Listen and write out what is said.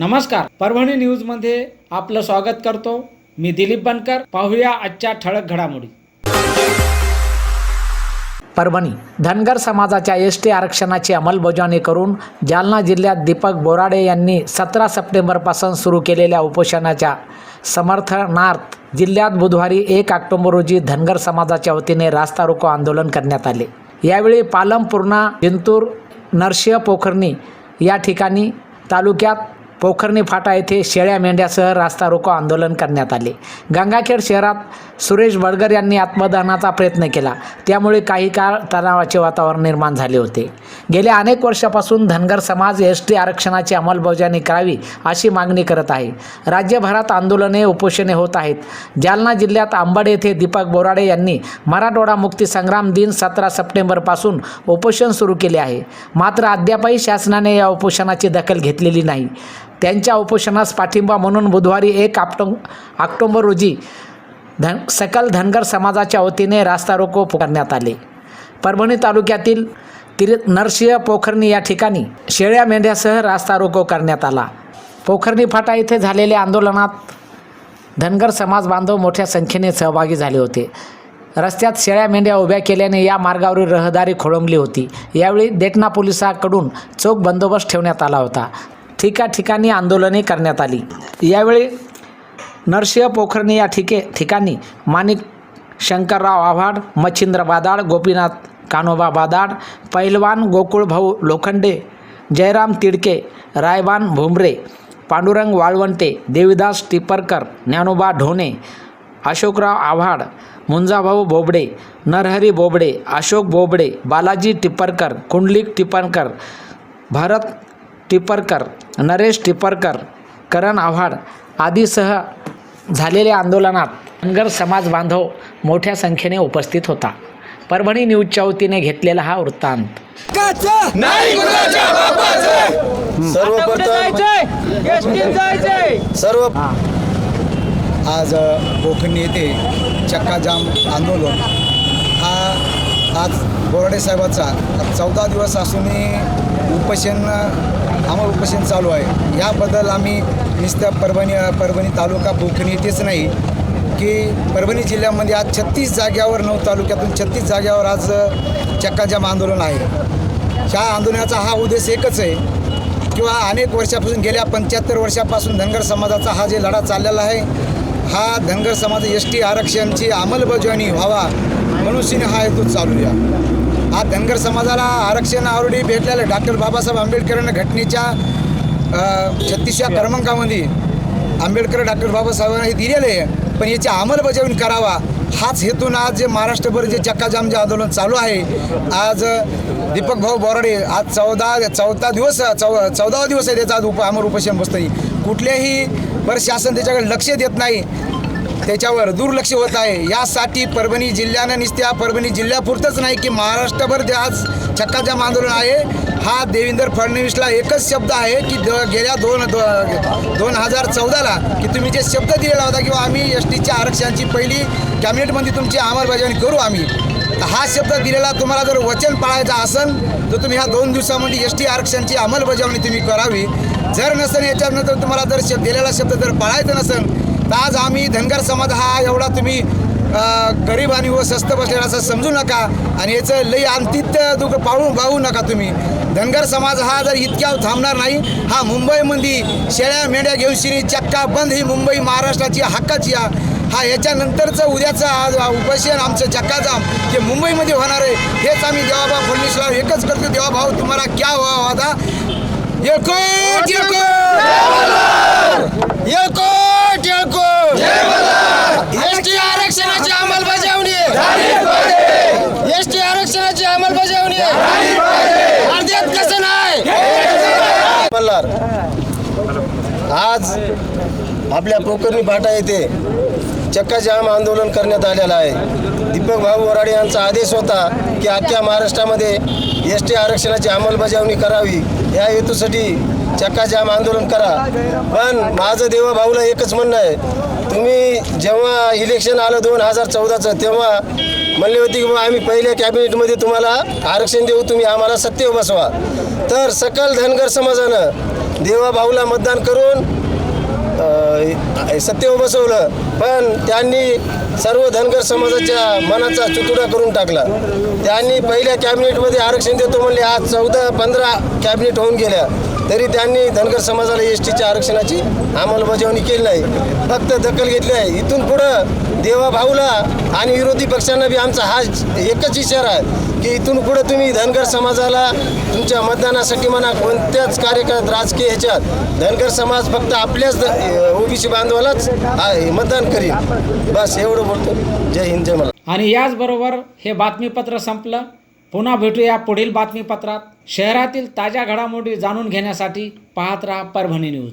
नमस्कार. परभणी न्यूजमध्ये आपलं स्वागत करतो. मी दिलीप बनकर. पाहूया आजच्या ठळक घडामोडी. परभणी धनगर समाजाच्या एस टी आरक्षणाची अंमलबजावणी करून जालना जिल्ह्यात दीपक बोराडे यांनी सतरा सप्टेंबरपासून सुरू केलेल्या उपोषणाच्या समर्थनार्थ जिल्ह्यात बुधवारी एक ऑक्टोबर रोजी धनगर समाजाच्या वतीने रास्ता रोको आंदोलन करण्यात आले. यावेळी पालम पूर्णा जिंतूर नरसिंह पोखर्णी या ठिकाणी तालुक्यात पोखरणी फाटा येथे शेळ्या मेंढ्यासह रास्ता रोको आंदोलन करण्यात आले. गंगाखेड शहरात सुरेश बडगर यांनी आत्मदहनाचा प्रयत्न केला. त्यामुळे काही काळ तणावाचे वातावरण निर्माण झाले होते. गेल्या अनेक वर्षापासून धनगर समाज एस टी आरक्षणाची अंमलबजावणी करावी अशी मागणी करत आहे. राज्यभरात आंदोलने उपोषणे होत आहेत. जालना जिल्ह्यात आंबड येथे दीपक बोराडे यांनी मराठवाडा मुक्ती संग्राम दिन सतरा सप्टेंबरपासून उपोषण सुरू केले आहे. मात्र अद्यापही शासनाने या उपोषणाची दखल घेतलेली नाही. त्यांच्या उपोषणास पाठिंबा म्हणून बुधवारी एक ऑक्टो ऑक्टोंबर रोजी धन सकल धनगर समाजाच्या वतीने रास्ता रोको करण्यात आले. परभणी तालुक्यातील तिर नरसिंह पोखरणी या ठिकाणी शेळ्या मेंढ्यासह रास्ता रोको करण्यात आला. पोखरणी फाटा येथे झालेल्या आंदोलनात धनगर समाज बांधव मोठ्या संख्येने सहभागी झाले होते. रस्त्यात शेळ्या मेंढ्या उभ्या केल्याने या मार्गावरील रहदारी खोळंबली होती. यावेळी देटना पोलिसांकडून चोख बंदोबस्त ठेवण्यात आला होता. ठिकाठिकाणी आंदोलने करण्यात आली. यावेळी नरसिंह पोखरणे या ठिके ठिकाणी माणिक शंकरराव आव्हाड मच्छिंद्र बादाड गोपीनाथ कानोबा बादाड पैलवान गोकुळभाऊ लोखंडे जयराम तिडके रायबान भुमरे पांडुरंग वाळवंटे देविदास टिपरकर ज्ञानोबा ढोणे अशोकराव आव्हाड मुंजाभाऊ बोबडे नरहरी बोबडे अशोक बोबडे बालाजी टिपरकर कुंडलिक टिपरकर भरत टिपरकर नरेश टिपरकर करण आव्हाड आदीसह झालेल्या आंदोलनात धनगर समाज बांधव मोठ्या संख्येने उपस्थित होता. परभणी न्यूजच्या वतीने घेतलेला हा वृत्तांत. सर्वप्रथम सर्व आज कोकणी येथे चक्काजाम आंदोलन. हा आज बोराडे साहेबाचा चौदा दिवस असूनही उपोषण आम्हाला उपोषण चालू आहे. याबद्दल आम्ही नुसत्या परभणी परभणी तालुका कोकणी येथेच नाही की परभणी जिल्ह्यामध्ये आज छत्तीस जाग्यावर नऊ तालुक्यातून छत्तीस जाग्यावर आज चक्काजाम आंदोलन आहे. ह्या आंदोलनाचा हा उद्देश एकच आहे किंवा अनेक वर्षापासून गेल्या पंच्याहत्तर वर्षापासून धनगर समाजाचा हा जे लढा चाललेला आहे हा धनगर समाज एस टी आरक्षणची अंमलबजावणी व्हावा म्हणून हा हेतू चालू या आज धनगर समाजाला आरक्षण आवडी भेटलेलं डॉक्टर बाबासाहेब आंबेडकरांना घटनेच्या छत्तीसव्या क्रमांकामध्ये आंबेडकर डॉक्टर बाबासाहेबांना हे दिलेलं आहे. पण याची अंमलबजावणी करावा. हाच हेतून आज जे महाराष्ट्रभर जे चक्काजाम जे आंदोलन चालू आहे. आज दीपक भाऊ बोराडे आज चौदा चौदा दिवस चौ चौदावा दिवस आहे त्याचा आज उप अमर उपोषण बसतं कुठल्याही प्रशासन त्याच्याकडे लक्ष देत नाही. त्याच्यावर दुर्लक्ष होत आहे. यासाठी परभणी जिल्ह्यानं निस्त्या परभणी जिल्ह्यापुरतंच नाही की महाराष्ट्रभर जे आज चक्काजाम आंदोलन आहे हा देवेंद्र फडणवीसला एकच शब्द आहे की द गेल्या दोन दो दोन हजार चौदाला की तुम्ही जे शब्द दिलेला होता किंवा आम्ही एस टीच्या आरक्षणाची पहिली कॅबिनेटमध्ये तुमची अंमलबजावणी करू आम्ही हा शब्द दिलेला तुम्हाला जर वचन पाळायचं असेल तर तुम्ही ह्या दोन दिवसामध्ये एस टी आरक्षणाची अंमलबजावणी तुम्ही करावी. जर नसेल याच्यानंतर तुम्हाला जर शब्द दिलेला शब्द जर पाळायचा नसेल तर आज आम्ही धनगर समाज हा एवढा तुम्ही गरीब आणि व स्वस्त बसलेला असं समजू नका आणि याचं लई अंतित्य दुःख पाळून पाहू नका तुम्ही. धनगर समाज हा जर इतक्या थांबणार नाही हा मुंबईमध्ये शेळ्या मेंढ्या घेऊन शिरी चक्का बंद ही मुंबई महाराष्ट्राची हक्काची आहे. हा याच्यानंतरचं उद्याचं आज उपोषण आमचं चक्काजाम जे मुंबईमध्ये होणार आहे हेच आम्ही देवाभाऊ फडणवीसला एकच करतो. देवाभाऊ तुम्हाला क्या व्हावा होता एकूट एकूट एकूट एकूट एस टी आरक्षणाची अंमलबजावणी एस टी आरक्षणाची अंमलबजावणी अर्ध्यात कसं नाही मल्हार. आज आपल्या कोकणी फाटा येथे चक्काजाम आंदोलन करण्यात आलेलं आहे. दीपक भाऊ वराडे यांचा आदेश होता की अख्ख्या महाराष्ट्रामध्ये एस टी आरक्षणाची अंमलबजावणी करावी. या हेतूसाठी चक्काजाम आंदोलन करा. पण माझं देवा भाऊला एकच म्हणणं आहे. तुम्ही जेव्हा इलेक्शन आलं दोन हजार चौदाचं तेव्हा म्हणले होते की आम्ही पहिल्या कॅबिनेटमध्ये तुम्हाला आरक्षण देऊ तुम्ही आम्हाला सत्य बसवा. तर सकल धनगर समाजानं देवा भाऊला मतदान करून सत्य बसवलं पण त्यांनी सर्व धनगर समाजाच्या मनाचा चुतुडा करून टाकला. त्यांनी पहिल्या कॅबिनेटमध्ये आरक्षण देतो म्हणले आज चौदा पंधरा कॅबिनेट होऊन गेल्या. तरी त्यांनी धनगर समाजाला एस टीच्या आरक्षणाची अंमलबजावणी केली नाही. फक्त दखल घेतली आहे. इथून पुढं देवा भाऊला आणि विरोधी पक्षांना बी आमचा हा एकच इशारा आहे की इथून पुढं तुम्ही धनगर समाजाला तुमच्या मतदानासाठी म्हणा कोणत्याच कार्यक्रमात राजकीय ह्याच्यात धनगर समाज फक्त आपल्याच ओबीसी बांधवालाच मतदान करील बस एवढं बोलतो. जय हिंद जय मला आणि याचबरोबर हे बातमीपत्र संपलं. पुन्हा भेटूया पुढील बातमीपत्रात. शहरातील ताज्या घडामोडी जाणून घेण्यासाठी पाहत राहा परभणी न्यूज.